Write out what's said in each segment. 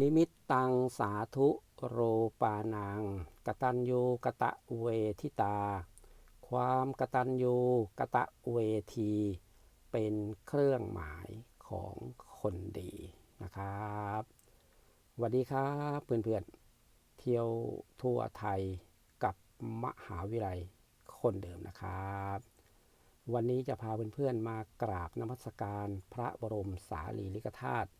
นิมิตตังสาธุโรปานังกตัญญูกะตะเวทิตา ความกตัญญูกะตะเวที เป็นเครื่องหมายของคนดีนะครับสวัสดีครับเพื่อนๆ เที่ยวทั่วไทยกับมหาวิทยาลัยคนเดิมนะครับ วันนี้จะพาเพื่อนๆมากราบนมัสการพระบรมสารีริกธาตุ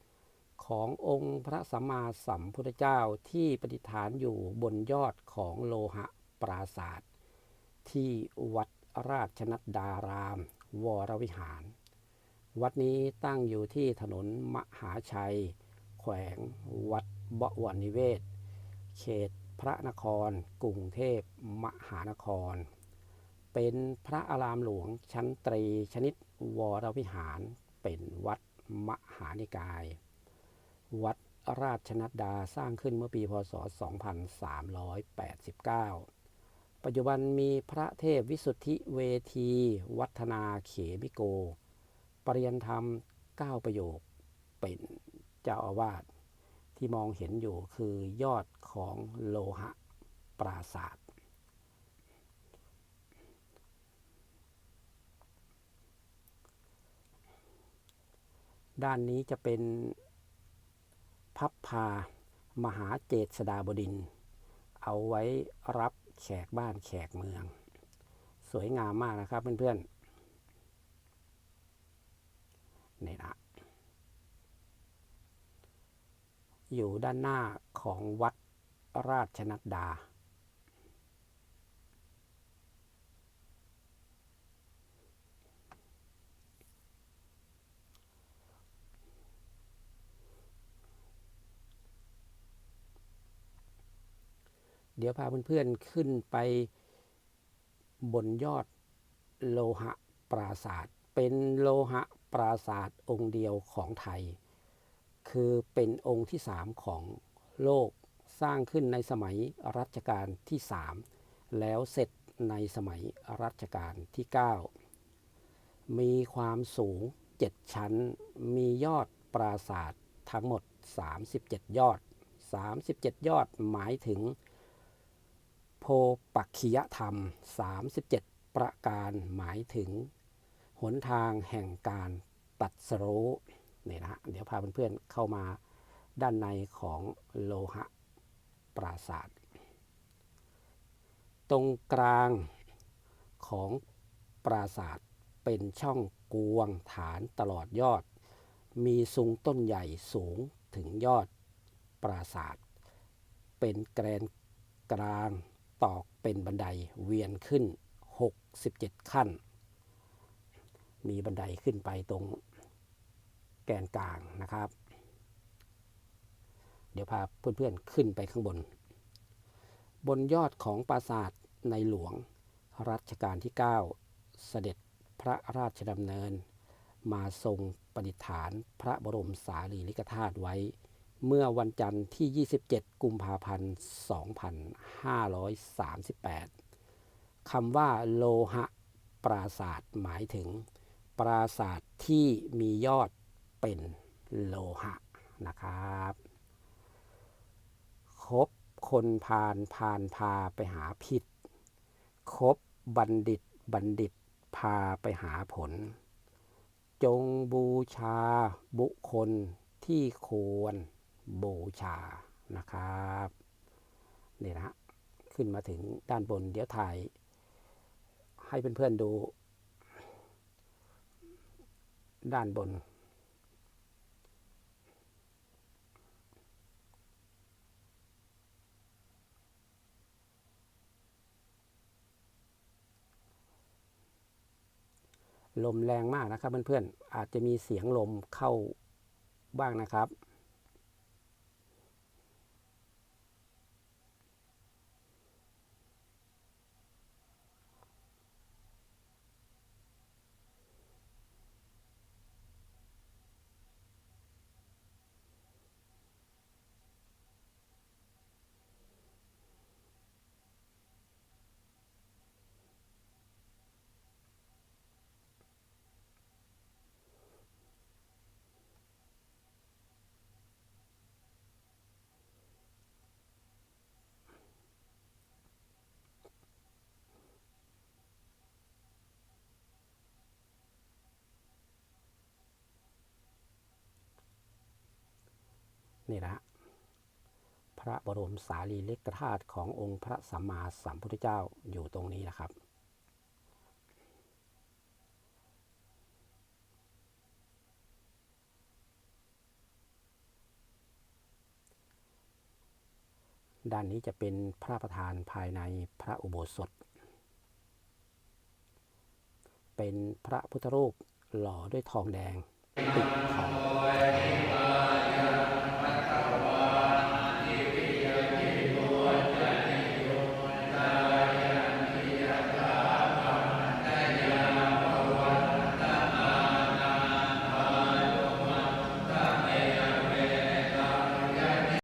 ขององค์พระสัมมาสัมพุทธเจ้าที่ประดิฐานอยู่บนยอดของโลหะปราศาสตร์ที่วัดราชนัดดาราม วรวิหาร วัดนี้ตั้งอยู่ที่ถนนมหาชัย แขวงวัดบวรนิเวศ เขตพระนคร กรุงเทพมหานคร เป็นพระอารามหลวงชั้นตรีชนิดวรวิหาร เป็นวัดมหานิกาย วัดราชนัดดาสร้างขึ้นเมื่อปีพศ 2389 ปัจจุบันมีพระเทพวิสุทธิเวที วัฒนาเขมิโก ปริยนธรรม 9 ประโยคเป็นเจ้าอาวาสที่มองเห็นอยู่คือยอดของโลหะปราศาสตร์ด้านนี้จะเป็น พับพามหาเจษดาบดิน เอาไว้รับแขกบ้านแขกเมือง สวยงามมากนะครับเพื่อนๆนี่นะอยู่ด้านหน้าของวัดราชนัดดา ดี๋ยวพาเพื่อนๆขึ้นไปบนยอดโลหะปราศาสตร์เป็นโลหะปราศาสตร์องค์เดียวของไทย คือเป็นองค์ที่สามของโลกสร้างขึ้นในสมัยรัชกาลที่สามแล้วเสร็จในสมัยรัชกาลที่ 9 มีความสูง 7 ชั้น มียอดปราศาสตร์ทั้งหมด 37 ยอด 37 ยอดหมายถึง พปักขิยธรรม 37 ประการหมายถึง หนทางแห่งการตัดสรู้นี่นะเดี๋ยวพาเพื่อนๆเข้ามาด้านในของโลหะปราศาสตร์ตรงกลางของปราศาสตร์เป็นช่องกวงฐานตลอดยอด มีสูงต้นใหญ่สูงถึงยอดปราศาสตร์เป็นแกรนกลาง ตอกเป็นบันไดเวียนขึ้น 67 ขั้น มีบันไดขึ้นไปตรงแกนกลางนะครับ เดี๋ยวพาเพื่อนๆขึ้นไปข้างบน บนยอดของปราสาทในหลวงรัชกาลที่ 9 เสด็จพระราชดำเนิน มาทรงประดิษฐานพระบรมสารีริกธาตุไว้ เมื่อวันจันทร์ที่ 27 กุมภาพันธ์ 2538 คำว่าโลหะปราศาสตร์หมายถึง ปราศาสตร์ที่มียอดเป็นโลหะนะครับคบคนพาลพาลพาไปหาผิดคบบัณฑิตบัณฑิตพาไปหาผล จงบูชาบุคคลที่ควร บูชานะครับนี่นะฮะขึ้นมาถึงด้านบนเดี๋ยวถ่าย ให้เพื่อนๆดู ด้านบน ลมแรงมากนะครับเพื่อนๆอาจจะมีเสียงลมเข้าบ้างนะครับ นี่นะพระบรมสารีริกธาตุขององค์พระสัมมาสัมพุทธเจ้าอยู่ตรงนี้นะครับ ด้านนี้จะเป็นพระประธานภายในพระอุโบสถ เป็นพระพุทธรูปหล่อด้วยทองแดงปิดทอง